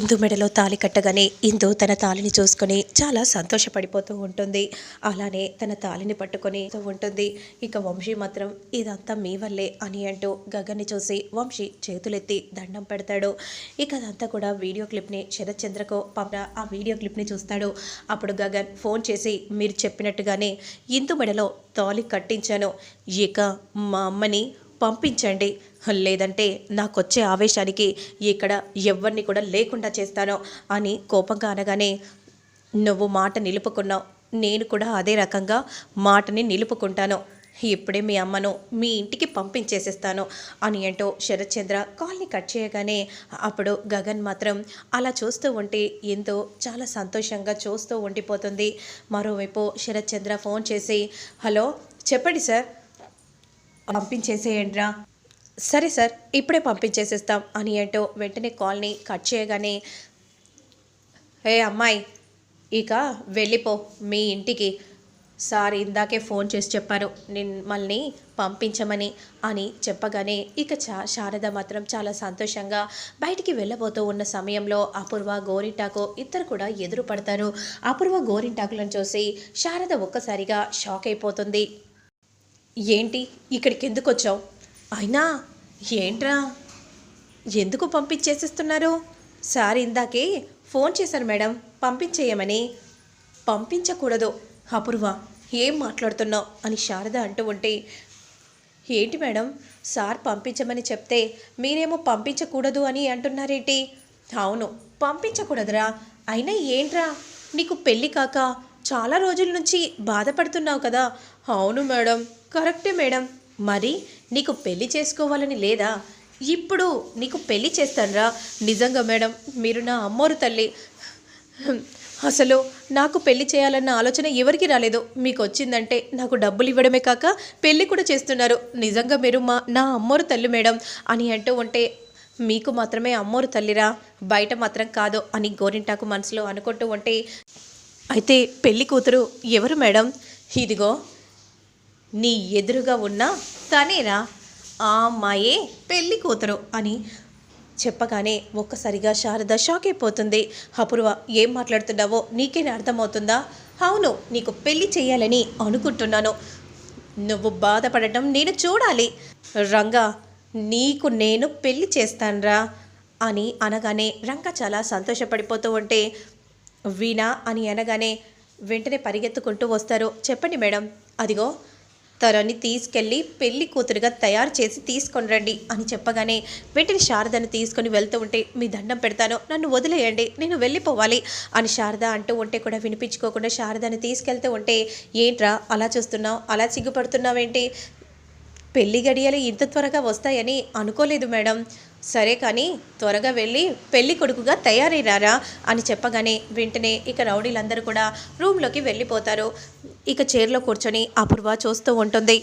ఇందు మెడలో తాళి కట్టగానే ఇందు తన తాళిని చూసుకొని చాలా సంతోషపడిపోతూ ఉంటుంది. అలానే తన తాళిని పట్టుకొని ఉంటుంది. ఇక వంశీ మాత్రం ఇదంతా మీ వల్లే అని అంటూ గగన్ని చూసి వంశీ చేతులెత్తి దండం పెడతాడు. ఇక అదంతా కూడా వీడియో క్లిప్ని శరత్చంద్రకు పంప ఆ వీడియో క్లిప్ని చూస్తాడు. అప్పుడు గగన్ ఫోన్ చేసి మీరు చెప్పినట్టుగానే ఇందు మెడలో తాళి కట్టించాను. ఇక మా అమ్మని పంపించండి. లేదంటే నాకొచ్చే ఆవేశానికి ఇక్కడ ఎవరిని కూడా లేకుండా చేస్తాను అని కోపంగా అనగానే నువ్వు మాట నిలుపుకున్నావు. నేను కూడా అదే రకంగా మాటని నిలుపుకుంటాను. ఇప్పుడే మీ అమ్మను మీ ఇంటికి పంపించేసేస్తాను అని ఏంటో శరత్చంద్ర కాల్ని కట్ చేయగానే అప్పుడు గగన్ మాత్రం అలా చూస్తూ ఉంటే ఎంతో చాలా సంతోషంగా చూస్తూ ఉండిపోతుంది. మరోవైపు శరత్చంద్ర ఫోన్ చేసి హలో చెప్పండి సార్. పంపించేసేయండిరా. సరే సార్ ఇప్పుడే పంపించేసేస్తాం అని అంటూ వెంటనే కాల్ని కట్ చేయగానే ఏ అమ్మాయి ఇక వెళ్ళిపో మీ ఇంటికి. సార్ ఇందాకే ఫోన్ చేసి చెప్పారు మిమ్మల్ని పంపించమని అని చెప్పగానే ఇక చా శారద మాత్రం చాలా సంతోషంగా బయటికి వెళ్ళబోతూ ఉన్న సమయంలో అపూర్వ గోరింటాకు ఇద్దరు కూడా ఎదురు పడతారు అపూర్వ గోరింటాకులను చూసి శారద ఒక్కసారిగా షాక్ అయిపోతుంది. ఏంటి? ఇక్కడికి ఎందుకు వచ్చావు? అయినా ఏంట్రా? ఎందుకు పంపించేసేస్తున్నారు? సార్ ఇందాకే ఫోన్ చేశారు మేడం పంపించేయమని. పంపించకూడదు అపూర్వ. ఏం మాట్లాడుతున్నావు? అని శారద అంటూ ఉంటే ఏంటి మేడం? సార్ పంపించమని చెప్తే మీరేమో పంపించకూడదు అని అంటున్నారేంటి? అవును పంపించకూడదురా. అయినా ఏంట్రా? నీకు పెళ్ళి కాక చాలా రోజుల నుంచి బాధపడుతున్నావు కదా. అవును మేడం. కరెక్టే మేడం. మరి నీకు పెళ్ళి చేసుకోవాలని లేదా? ఇప్పుడు నీకు పెళ్ళి చేస్తానరా. నిజంగా మేడం మీరు నా అమ్మోరు తల్లి. అసలు నాకు పెళ్ళి చేయాలన్న ఆలోచన ఎవరికి రాలేదు. మీకు వచ్చిందంటే నాకు డబ్బులు ఇవ్వడమే కాక పెళ్ళి కూడా చేస్తున్నారు. నిజంగా మీరు మా నా అమ్మోరు తల్లి మేడం అని అంటూ ఉంటే మీకు మాత్రమే అమ్మోరు తల్లిరా? బయట మాత్రం కాదు అని గోరింటాకు మనసులో అనుకుంటూ ఉంటే అయితే పెళ్ళి కూతురు ఎవరు మేడం? ఇదిగో నీ ఎదురుగా ఉన్న తనేరా? ఆ అమ్మాయే పెళ్ళి కూతురు అని చెప్పగానే ఒక్కసారిగా శారద షాక్ అయిపోతుంది. అపూర్వ ఏం మాట్లాడుతున్నావో నీకేనా అర్థమవుతుందా? అవును నీకు పెళ్ళి చేయాలని అనుకుంటున్నాను. నువ్వు బాధపడటం నేను చూడాలి. రంగా నీకు నేను పెళ్ళి చేస్తానురా అని అనగానే రంగ చాలా సంతోషపడిపోతూ ఉంటే వీణా అని అనగానే వెంటనే పరిగెత్తుకుంటూ వస్తారు. చెప్పండి మేడం. అదిగో తనని తీసుకెళ్ళి పెళ్ళి కూతురుగా తయారు చేసి తీసుకొని రండి అని చెప్పగానే వెంటనే శారదను తీసుకొని వెళ్తూ ఉంటే మీ దండం పెడతాను నన్ను వదిలేయండి నేను వెళ్ళిపోవాలి అని శారద అంటూ ఉంటే కూడా వినిపించుకోకుండా శారదను తీసుకెళ్తూ ఉంటే ఏంట్రా అలా చూస్తున్నావు అలా సిగ్గుపడుతున్నావేంటి? పెళ్ళి గడియలు ఇంత త్వరగా వస్తాయని అనుకోలేదు మేడం. సరే కానీ త్వరగా వెళ్ళి పెళ్ళి కొడుకుగా తయారైరారా అని చెప్పగానే వెంటనే ఇక రౌడీలందరూ కూడా రూమ్లోకి వెళ్ళిపోతారు. ఇక చైర్లో కూర్చొని అపూర్వ చూస్తూ ఉంటుంది.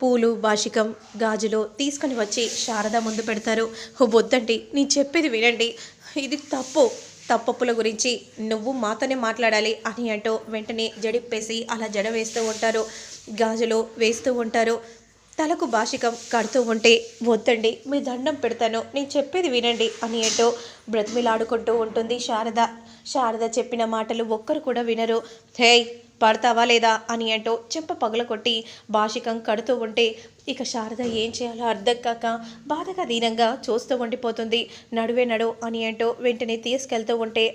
పూలు బాషికం గాజులు తీసుకొని వచ్చి శారద ముందు పెడతారు. "ఓ, వద్దండి నేను చెప్పేది వినండి. ఇది తప్పు. తప్పప్పుల గురించి నువ్వు మాతోనే మాట్లాడాలి అని అంటూ వెంటనే జడిప్పేసి అలా జడ వేస్తూ ఉంటారు. గాజులు వేస్తూ ఉంటారు. తలకు భాషికం కడుతూ ఉంటే వద్దండి మీ దండం పెడతాను. నేను చెప్పేది వినండి అని ఏంటో బ్రతిమిలాడుకుంటూ ఉంటుంది శారద. శారద చెప్పిన మాటలు ఒక్కరు కూడా వినరు. హేయ్ పడతావా లేదా? అని అంటూ చెంప పగలకొట్టి భాషికం కడుతూ ఉంటే ఇక శారద ఏం చేయాలో అర్థం కాక బాధగా దీనంగా చూస్తూ ఉండిపోతుంది. నడువే నడు అని అంటూ వెంటనే తీసుకెళ్తూ ఉంటే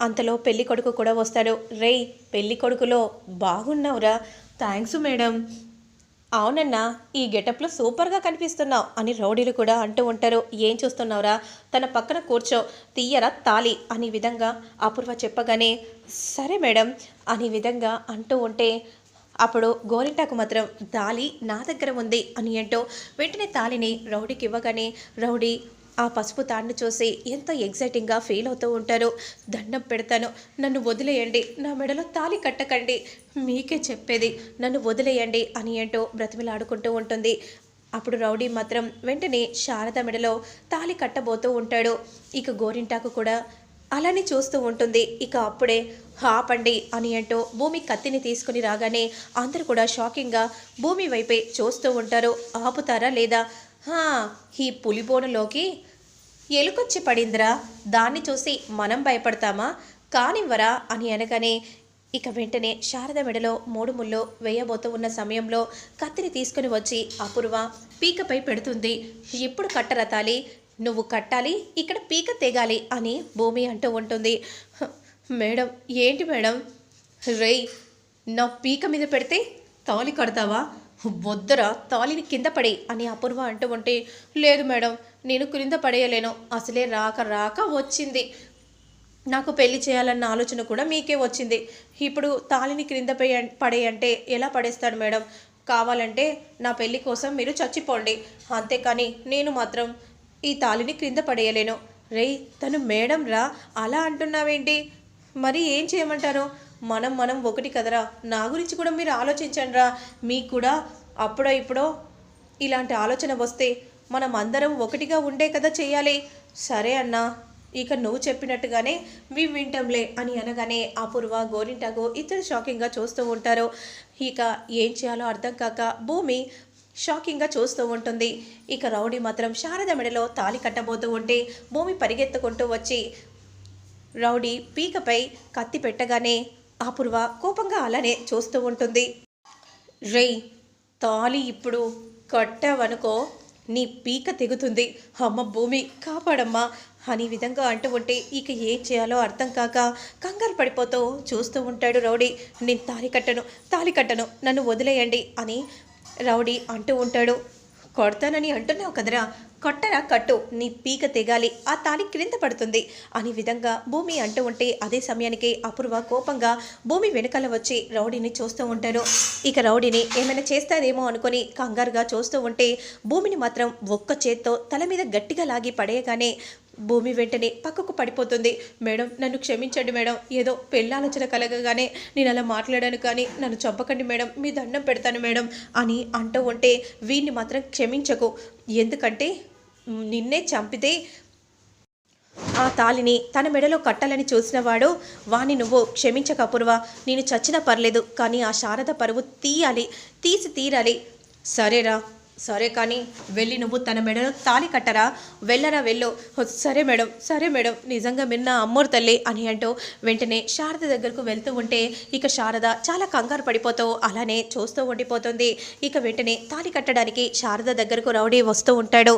అంతలో పెళ్ళి కొడుకు కూడా వస్తాడు. రేయ్ పెళ్ళి కొడుకులో బాగున్నావురా. Thanks madam. అవునన్నా ఈ గెటప్లో సూపర్గా కనిపిస్తున్నావు అని రౌడీలు కూడా అంటూ ఉంటారు. ఏం చూస్తున్నావురా? తన పక్కన కూర్చో తీయరా తాలి అని విధంగా అపూర్వ చెప్పగానే సరే మేడం అనే విధంగా అంటూ ఉంటే అప్పుడు గోరింటాకు మాత్రం తాలి నా దగ్గర ఉంది అని అంటూ వెంటనే తాలిని రౌడీకి ఇవ్వగానే రౌడీ ఆ పసుపు తాడును చూసి ఎంతో ఎగ్జైటింగ్గా ఫీల్ అవుతూ ఉంటారు దండం పెడతాను. నన్ను వదిలేయండి నా మెడలో తాలి కట్టకండి. మీకే చెప్పేది నన్ను వదిలేయండి అని అంటూ బ్రతిమిలాడుకుంటూ ఉంటుంది. అప్పుడు రౌడీ మాత్రం వెంటనే శారద మెడలో తాలి కట్టబోతూ ఉంటాడు. ఇక గోరింటాకు కూడా అలానే చూస్తూ ఉంటుంది. ఇక అప్పుడే ఆపండి అని అంటూ భూమి కత్తిని తీసుకుని రాగానే అందరూ కూడా షాకింగ్గా భూమి వైపే చూస్తూ ఉంటారు. ఆపుతారా లేదా? ఈ పులిబోనులోకి ఎలుకొచ్చి పడిందిరా? దాన్ని చూసి మనం భయపడతామా? కానివ్వరా? అని అనగానే ఇక వెంటనే శారద మెడలో మూడు ముళ్ళు వేయబోతూ ఉన్న సమయంలో కత్తిని తీసుకుని వచ్చి అపూర్వ పీకపై పెడుతుంది. ఇప్పుడు కట్టరా తాలి నువ్వు కట్టాలి ఇక్కడ పీక తెగాలి అని భూమి అంటూ ఉంటుంది. మేడం ఏంటి మేడం? రేయ్ నా పీక మీద పెడితే తాళి కడతావా? వద్దురా తాళిని కింద పడి అని అపూర్వ అంటూ ఉంటే లేదు మేడం నేను క్రింద పడేయలేను. అసలే రాక రాక వచ్చింది. నాకు పెళ్ళి చేయాలన్న ఆలోచన కూడా మీకే వచ్చింది. ఇప్పుడు తాళిని క్రింద పడేయంటే ఎలా పడేస్తాడు మేడం? కావాలంటే నా పెళ్ళి కోసం మీరు చచ్చిపోండి. అంతేకాని నేను మాత్రం ఈ తాళిని క్రింద పడేయలేను. రేయ్ తను మేడం రా. అలా అంటున్నావేంటి? మరి ఏం చేయమంటారు? మనం మనం ఒకటి కదరా. నా గురించి కూడా మీరు ఆలోచించండి రా. మీకు కూడా అప్పుడో ఇప్పుడో ఇలాంటి ఆలోచన వస్తే మనం అందరం ఒకటిగా ఉండే కదా చేయాలి. సరే అన్నా ఇక నువ్వు చెప్పినట్టుగానే మేము వింటాంలే అని అనగానే అపూర్వ గోరింటాగో ఇద్దరు షాకింగ్గా చూస్తూ ఉంటారు. ఇక ఏం చేయాలో అర్థం కాక భూమి షాకింగ్గా చూస్తూ ఉంటుంది. ఇక రౌడీ మాత్రం శారద మెడలో తాలి కట్టబోతూ ఉంటే భూమి పరిగెత్తుకుంటూ వచ్చి రౌడీ పీకపై కత్తి పెట్టగానే అపూర్వ కోపంగా అలానే చూస్తూ ఉంటుంది. రేయ్ తాలి ఇప్పుడు కట్టావనుకో నీ పీక తెగుతుంది. అమ్మ భూమి కాపాడమ్మా. అని విధంగా అంటూ ఉంటే ఇక ఏం చేయాలో అర్థం కాక కంగారు పడిపోతూ చూస్తూ ఉంటాడు రౌడీ. నేను తాలి కట్టను తాలి కట్టను నన్ను వదిలేయండి అని రౌడీ అంటూ ఉంటాడు. కొడతానని అంటున్నావు కదరా. కొట్టరా కట్టు నీ పీక తెగాలి ఆ తాళి క్రింద పడుతుంది. అని విధంగా భూమి అంటూ ఉంటే అదే సమయానికి అపూర్వ కోపంగా భూమి వెనకాల వచ్చి రౌడీని చూస్తూ ఉంటాను ఇక రౌడీని ఏమైనా చేస్తారేమో అనుకుని కంగారుగా చూస్తూ ఉంటే భూమిని మాత్రం ఒక్క చేత్తో తల మీద గట్టిగా లాగి పడేయగానే భూమి వెంటనే పక్కకు పడిపోతుంది. మేడం నన్ను క్షమించండి మేడం. ఏదో పెళ్ళాలోచన కలగగానే నేను అలా మాట్లాడాను కానీ నన్ను చంపకండి మేడం. మీ దండం పెడతాను మేడం అని అంటూ ఉంటే వీడిని మాత్రం క్షమించకు. ఎందుకంటే నిన్నే చంపితే ఆ తాలిని తన మెడలో కట్టాలని చూసినవాడు వాణ్ణి నువ్వు క్షమించక అపూర్వ. నేను చచ్చినా పర్లేదు కానీ ఆ శారద పరువు తీయాలి తీసి తీరాలి. సరేరా సరే కానీ వెళ్ళి నువ్వు తన మెడలో తాలి కట్టరా. వెళ్ళరా వెళ్ళు. సరే మేడం సరే మేడం. నిజంగా మీరు నా అమ్మోరు తల్లి అని అంటూ వెంటనే శారద దగ్గరకు వెళ్తూ ఉంటే ఇక శారద చాలా కంగారు పడిపోతూ అలానే చూస్తూ ఉండిపోతుంది. ఇక వెంటనే తాలి కట్టడానికి శారద దగ్గరకు రౌడీ వస్తూ ఉంటాడు.